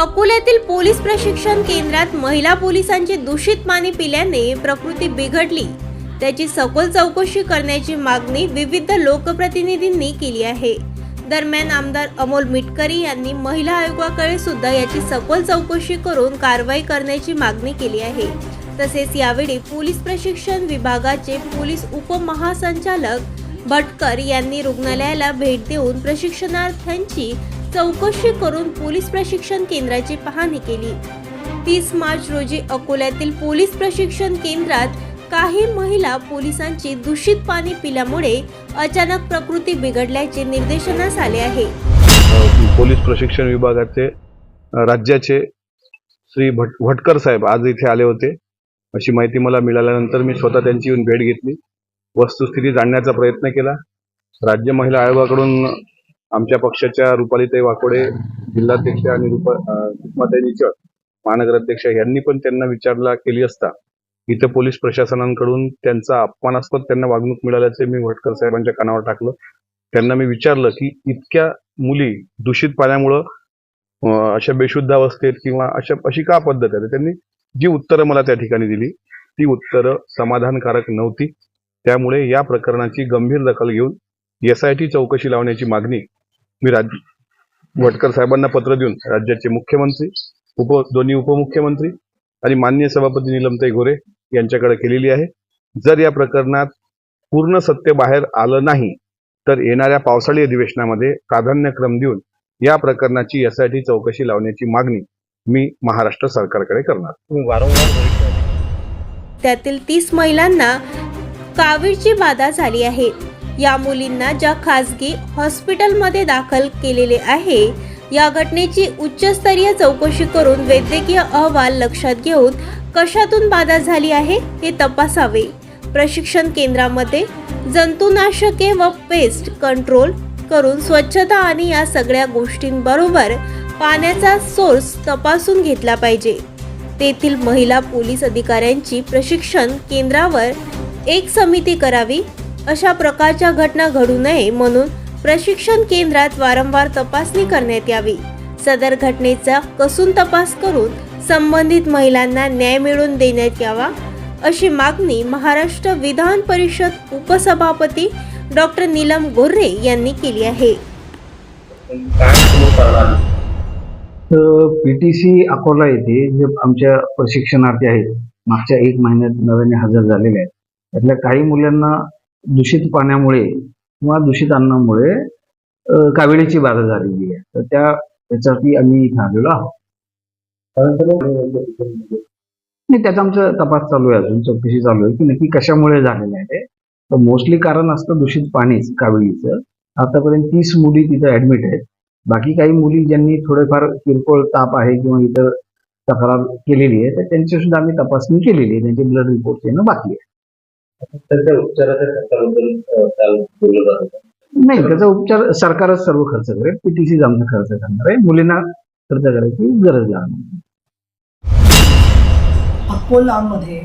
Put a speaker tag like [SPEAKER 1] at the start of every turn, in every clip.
[SPEAKER 1] अकोल्यातील पोलीस प्रशिक्षण केंद्रात महिला पोलिसांचे दूषित पाणी पिल्याने प्रकृती बिघडली. त्याची सखोल चौकशी करण्याची मागणी विविध लोकप्रतिनिधींनी केली आहे. दरम्यान आमदार अमोल मिटकरी यांनी महिला आयोगाकडे सुद्धा याची सखोल चौकशी करून कारवाई करण्याची मागणी केली आहे. तसेच यावेळी पोलीस प्रशिक्षण विभागाचे पोलीस उपमहासंचालक भटकर यांनी रुग्णालयाला भेट देऊन प्रशिक्षणार्थ्यांची चौकशी करून पोलीस प्रशिक्षण केंद्राची पाहणी केली. तीस मार्च रोजी अकोल्यातील पोलीस प्रशिक्षण केंद्रात काही महिला पोलिसांची दूषित पाणी पिल्यामुळे अचानक प्रकृती बिघडल्याचे निर्देशनास आले आहे.
[SPEAKER 2] पोलीस प्रशिक्षण विभागाचे राज्याचे श्री भट भटकर साहेब आज इथे आले होते. अशी माहिती मला मिळाल्यानंतर मी स्वतः त्यांची येऊन भेट घेतली. वस्तुस्थिती जाणण्याचा प्रयत्न केला. राज्य महिला आयोगाकडून आमच्या पक्षाच्या रुपालीताई वाकोडे जिल्हाध्यक्ष आणि रुपा सुषमाताई निचळ महानगराध्यक्ष यांनी पण त्यांना विचारला केली असता. इथं पोलीस प्रशासनाकडून त्यांचा अपमानास्पद त्यांना वागणूक मिळाल्याचे मी भटकर साहेबांच्या कानावर टाकलं. त्यांना मी विचारलं की इतक्या मुली दूषित पाण्यामुळं अशा बेशुद्ध अवस्थेत किंवा अशा अशी का पद्धत आहे? त्यांनी जी उत्तरं मला त्या ठिकाणी दिली ती उत्तरं समाधानकारक नव्हती. त्यामुळे या प्रकरणाची गंभीर दखल घेऊन एस आय टी चौकशी लावण्याची मागणी मी राज वटकर साहेबांना पत्र देऊन राज्याचे मुख्यमंत्री उप दोन्ही उपमुख्यमंत्री आणि माननीय सभापती निलमताई गोरे यांच्याकडे केलेली आहे. जर या प्रकरणात पूर्ण सत्य बाहेर आलं नाही तर येणाऱ्या पावसाळी अधिवेशनामध्ये प्राधान्यक्रम देऊन या प्रकरणाची एसआयटी चौकशी लावण्याची मागणी मी महाराष्ट्र सरकारकडे करणार.
[SPEAKER 3] वारंवार
[SPEAKER 1] त्यातील तीस महिलांना कावीळची बाधा झाली आहे. या मुलींना ज्या खासगी हॉस्पिटलमध्ये दाखल केलेले आहे या घटनेची उच्चस्तरीय चौकशी करून वैद्यकीय अहवाल लक्षात घेऊन कशातून बाधा झाली आहे हे तपासावे. प्रशिक्षण केंद्रामध्ये जंतुनाशके व पेस्ट कंट्रोल करून स्वच्छता आणि या सगळ्या गोष्टींबरोबर पाण्याचा सोर्स तपासून घेतला पाहिजे. तेथील महिला पोलीस अधिकाऱ्यांची प्रशिक्षण केंद्रावर एक समिती करावी अशा प्रकारच्या घटना घडू नये म्हणून प्रशिक्षण केंद्रात वारंवार तपासणी करण्यात यावी. सदर घटनेचा कसून तपास करून संबंधित महिलांना न्याय मिळवून देण्यात यावा अशी मागणी महाराष्ट्र विधान परिषद उपसभापती डॉक्टर नीलम गोर्रे यांनी केली आहे.
[SPEAKER 4] पी टी सी अकोला येथे जे आमच्या प्रशिक्षणार्थी आहेत मागच्या एक महिन्यात नव्याने हजर झालेले आहेत. त्यातल्या काही मुलांना दूषित पाण्यामुळे किंवा दूषित अन्नामुळे काविळीची बाधा झालेली आहे. तर त्या त्याच्यासाठी आम्ही इथे आलेलो आहोत. नाही त्याचा आमचा तपास चालू आहे अजून चौकशी चालू आहे की नक्की कशामुळे झालेलं आहे ते. तर मोस्टली कारण असतं दूषित पाणीच काविळीचं आतापर्यंत तीस मुली तिथं ऍडमिट आहेत. बाकी काही मुली ज्यांनी थोडेफार किरकोळ ताप आहे किंवा इतर तक्रार केलेली आहे तर त्यांची सुद्धा आम्ही तपासणी केलेली आहे. त्यांचे ब्लड रिपोर्ट येणं बाकी आहे.
[SPEAKER 3] त्याच्या उपचाराच्या खर्चाबद्दल काल बोललं जात होतं
[SPEAKER 4] नाही त्याचा उपचार सरकारच सर्व खर्च करेल. पीटीसीच आमचा खर्च करणार आहे. मुलींना खर्च करायची गरज लागणार नाही.
[SPEAKER 5] अकोलामध्ये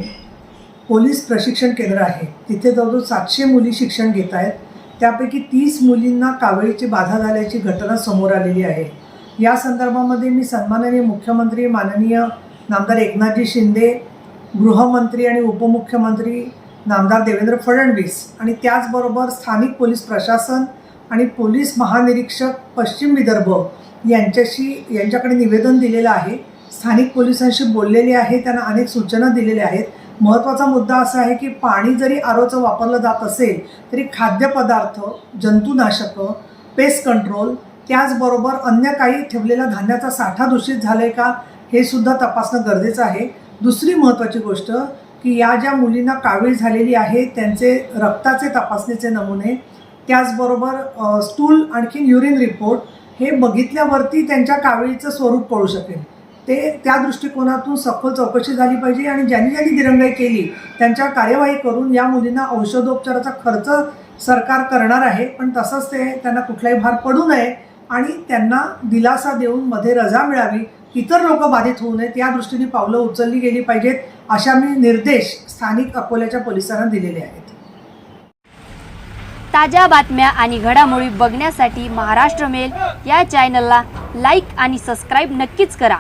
[SPEAKER 5] पोलीस प्रशिक्षण केंद्र आहे. तिथे जवळजवळ सातशे मुली शिक्षण घेत आहेत. त्यापैकी तीस मुलींना कावळीची बाधा झाल्याची घटना समोर आलेली आहे. या संदर्भामध्ये मी सन्माननीय मुख्यमंत्री माननीय नामदार एकनाथजी शिंदे गृहमंत्री आणि उपमुख्यमंत्री नामदार देवेंद्र फडणवीस आणि त्याचबरोबर स्थानिक पोलीस प्रशासन आणि पोलीस महानिरीक्षक पश्चिम विदर्भ यांच्याशी यांच्याकडे निवेदन दिलेलं आहे. स्थानिक पोलिसांशी बोललेले आहे. त्यांना अनेक सूचना दिलेल्या आहेत. महत्त्वाचा मुद्दा असा आहे की पाणी जरी आरोचं वापरलं जात असेल तरी खाद्यपदार्थ जंतुनाशकं पेस्ट कंट्रोल त्याचबरोबर अन्य काही ठेवलेला धान्याचा साठा दूषित झाला आहे का हे सुद्धा तपासणं गरजेचं आहे. दुसरी महत्त्वाची गोष्ट की या ज्या मुलींना कावीळ झालेली आहे त्यांचे रक्ताचे तपासणीचे नमुने त्याचबरोबर स्टूल आणखीन युरिन रिपोर्ट हे बघितल्यावरती त्यांच्या कावीळीचं स्वरूप कळू शकेल. ते त्या दृष्टिकोनातून सखोल चौकशी झाली पाहिजे आणि ज्यांनी ज्यांनी दिरंगाई केली त्यांच्या कार्यवाही करून या मुलींना औषधोपचाराचा खर्च सरकार करणार आहे पण तसंच ते त्यांना कुठलाही भार पडू नये आणि त्यांना दिलासा देऊन मध्ये रजा मिळावी इतर लोक बाधित होऊ नयेत या दृष्टीने पावलं उचलली गेली पाहिजेत. अशा मी निर्देश स्थानिक अकोल्याच्या पोलिसांना दिलेले आहेत.
[SPEAKER 6] ताज्या बातम्या आणि घडामोडी बघण्यासाठी महाराष्ट्र मेल या चॅनलला लाईक आणि सबस्क्राईब नक्कीच करा.